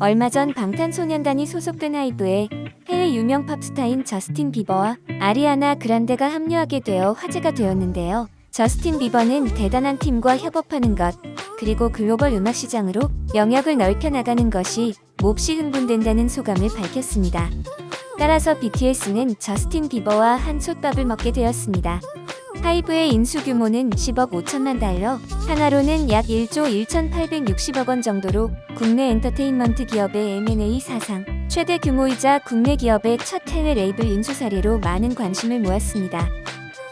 얼마 전 방탄소년단이 소속된 하이브에 해외 유명 팝스타인 저스틴 비버와 아리아나 그란데가 합류하게 되어 화제가 되었는데요. 저스틴 비버는 대단한 팀과 협업하는 것, 그리고 글로벌 음악 시장으로 영역을 넓혀 나가는 것이 몹시 흥분된다는 소감을 밝혔습니다. 따라서 BTS는 저스틴 비버와 한 솥밥을 먹게 되었습니다. 하이브의 인수 규모는 10억 5천만 달러, 하나로는 약 1조 1,860억 원 정도로 국내 엔터테인먼트 기업의 M&A 사상 최대 규모이자 국내 기업의 첫 해외 레이블 인수 사례로 많은 관심을 모았습니다.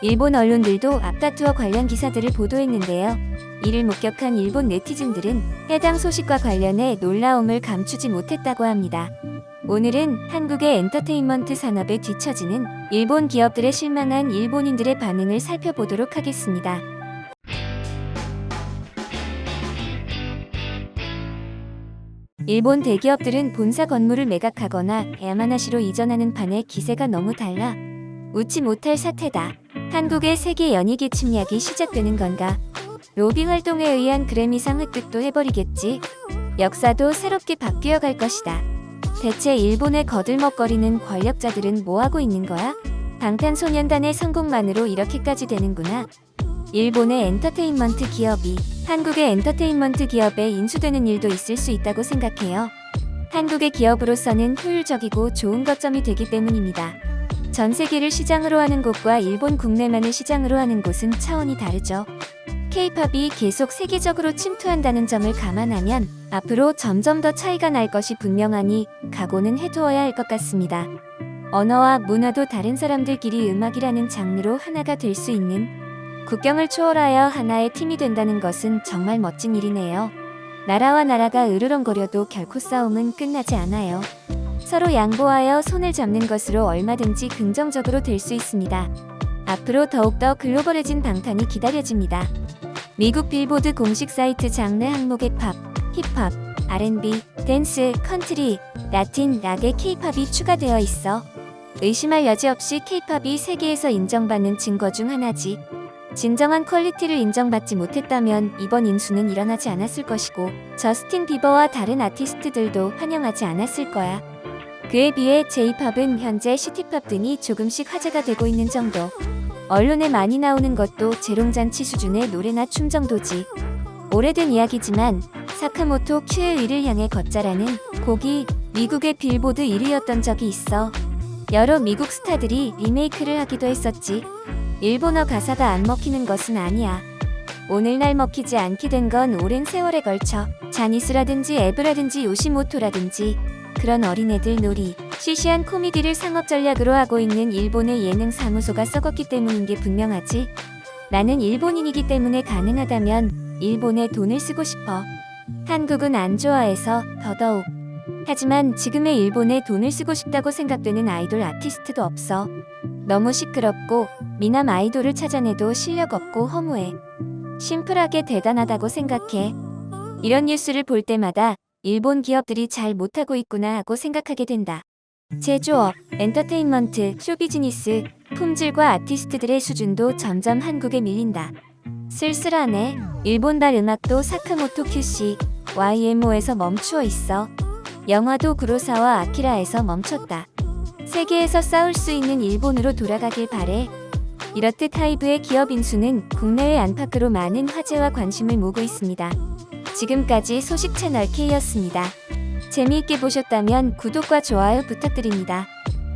일본 언론들도 앞다투어 관련 기사들을 보도했는데요. 이를 목격한 일본 네티즌들은 해당 소식과 관련해 놀라움을 감추지 못했다고 합니다. 오늘은 한국의 엔터테인먼트 산업에 뒤처지는 일본 기업들의 실망한 일본인들의 반응을 살펴보도록 하겠습니다. 일본 대기업들은 본사 건물을 매각하거나 야마나시로 이전하는 판에 기세가 너무 달라 웃지 못할 사태다. 한국의 세계 연예계 침략이 시작되는 건가? 로비 활동에 의한 그래미상 획득도 해버리겠지. 역사도 새롭게 바뀌어 갈 것이다. 대체 일본의 거들먹거리는 권력자들은 뭐하고 있는 거야? 방탄소년단의 성공만으로 이렇게까지 되는구나. 일본의 엔터테인먼트 기업이 한국의 엔터테인먼트 기업에 인수되는 일도 있을 수 있다고 생각해요. 한국의 기업으로서는 효율적이고 좋은 거점이 되기 때문입니다. 전 세계를 시장으로 하는 곳과 일본 국내만을 시장으로 하는 곳은 차원이 다르죠. K-팝이 계속 세계적으로 침투한다는 점을 감안하면 앞으로 점점 더 차이가 날 것이 분명하니 각오는 해두어야 할 것 같습니다. 언어와 문화도 다른 사람들끼리 음악이라는 장르로 하나가 될 수 있는 국경을 초월하여 하나의 팀이 된다는 것은 정말 멋진 일이네요. 나라와 나라가 으르렁거려도 결코 싸움은 끝나지 않아요. 서로 양보하여 손을 잡는 것으로 얼마든지 긍정적으로 될 수 있습니다. 앞으로 더욱더 글로벌해진 방탄이 기다려집니다. 미국 빌보드 공식 사이트 장르 항목의 팝, 힙합, R&B, 댄스, 컨트리, 라틴, 락의 K-팝이 추가되어 있어 의심할 여지 없이 K-팝이 세계에서 인정받는 증거 중 하나지. 진정한 퀄리티를 인정받지 못했다면 이번 인수는 일어나지 않았을 것이고 저스틴 비버와 다른 아티스트들도 환영하지 않았을 거야. 그에 비해 J-팝은 현재 시티팝 등이 조금씩 화제가 되고 있는 정도. 언론에 많이 나오는 것도 재롱잔치 수준의 노래나 춤 정도지. 오래된 이야기지만 사카모토 큐의 위를 향해 걷자라는 곡이 미국의 빌보드 1위였던 적이 있어. 여러 미국 스타들이 리메이크를 하기도 했었지. 일본어 가사가 안 먹히는 것은 아니야. 오늘날 먹히지 않게 된 건 오랜 세월에 걸쳐 자니스라든지 에브라든지 요시모토라든지 그런 어린애들 놀이, 시시한 코미디를 상업 전략으로 하고 있는 일본의 예능 사무소가 썩었기 때문인 게 분명하지. 나는 일본인이기 때문에 가능하다면 일본에 돈을 쓰고 싶어. 한국은 안 좋아해서 더더욱. 하지만 지금의 일본에 돈을 쓰고 싶다고 생각되는 아이돌 아티스트도 없어. 너무 시끄럽고 미남 아이돌을 찾아내도 실력 없고 허무해. 심플하게 대단하다고 생각해. 이런 뉴스를 볼 때마다 일본 기업들이 잘 못하고 있구나 하고 생각하게 된다. 제조업, 엔터테인먼트, 쇼비즈니스, 품질과 아티스트들의 수준도 점점 한국에 밀린다. 쓸쓸하네. 일본발 음악도 사카모토 큐시, YMO에서 멈추어 있어. 영화도 구로사와 아키라에서 멈췄다. 세계에서 싸울 수 있는 일본으로 돌아가길 바래. 이렇듯 하이브의 기업 인수는 국내외 안팎으로 많은 화제와 관심을 모으고 있습니다. 지금까지 소식 채널 K였습니다. 재미있게 보셨다면 구독과 좋아요 부탁드립니다.